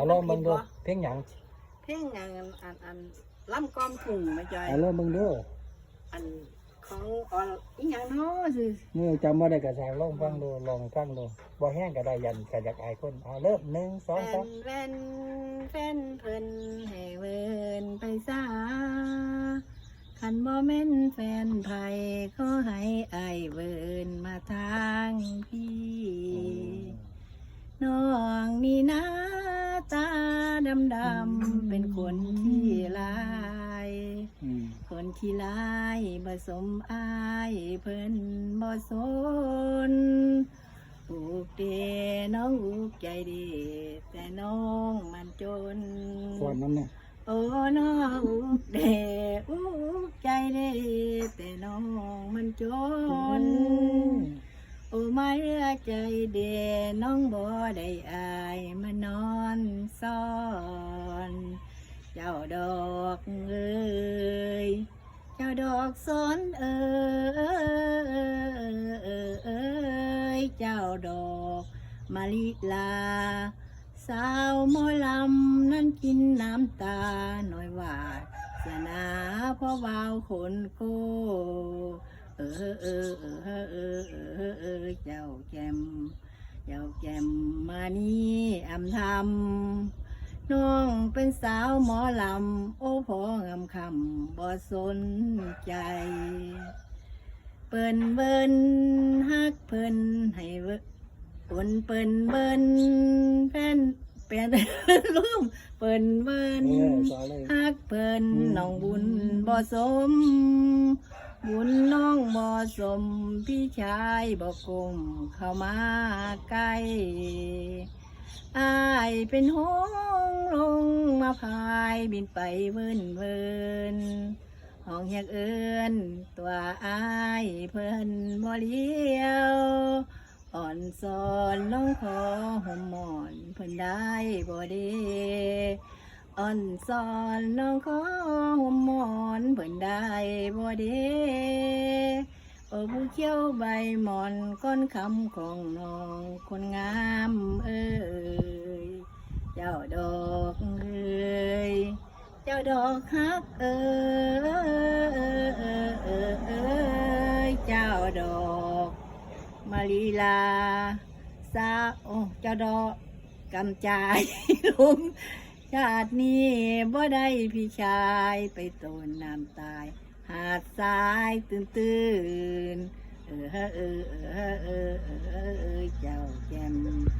เอาลองมึงดูเพียงหยังเพ่งอย่างอันอันอันล่ำกอมถุงมาจอยเอาลองมึงดูอันของอออีหยังเนาะสินี่จำบ่ได้ก็สร้างลองฟังดูลองฟังดูบ่แห้งก็ได้ยันก็อยากอายคนเอาเริ่มหนึ่งสองแฟสามนแฟนแฟนเพิ่นให้เวินไปซาคันบ่แม่นแฟนไผก็ให้อายเวินมาทางพี่น้องนี่นะตา ดำดำๆเป็นคนที่ลายอืมคนที่ลายผสมอายเพิ่นบ่สนอุกเดน้องอุกใจดี แต่น้องมันจนส่วนนั้นเนี่ยโอ้น้องอุกเดอุกใจดีแต่น้องมันจน โอ้มาเรือใจเดน้องบ่ได้อายมานอนซ่อน เจ้าดอกเอ้ยเจ้าดอกสนเอ้ยเจ้าดอกมาลิลา สาวมอลำนั้นกินน้ำตาหน่อยว่าสนาพ่อวาวคนโก เออเออเออเออเออเออเจ้าแจมเจ้าแจมมานี่อำทำน้องเป็นสาวหมอลำโอ้พองามคำบ่สนใจ เปิ้นเบิ้นฮักเพิ่นให้เวินเปิ้นเบิ้นแฟนเปลี่ยนลืมเปิ้นเบิ้นเออสอนเลฮักเพิ่นน้องบุญบ่สม บุญ สมพี่ชายบ่กกลมเข้ามาใกล้อายเป็นหงส์ลงมาพายบินไปเวินเวินห้องอยากเอินตัวอายเพิ่นบ่เลี้ยวอ่อนสอนน้องขอห่มหมอนเพิ่นได้บ่เดอ่อนสอนน้องขอห่มหมอนเพิ่นได้บ่เด โอ้ผู้เขียวใบหมอนก้อนคำของน้องคนงามเอ้ยเจ้าดอกเอ้ยเจ้าดอกฮักเอ้ยเอ้ยเอ้ยเอ้ยเจ้าดอกมาลีลาสาโอ้เจ้าดอกกำจายลุงชาตินี้บ่ได้พี่ชายไปต้นน้ำตาย หาดทรายตื่นตื่นๆเออเออเออเออเออเออเจ้าแจ่ม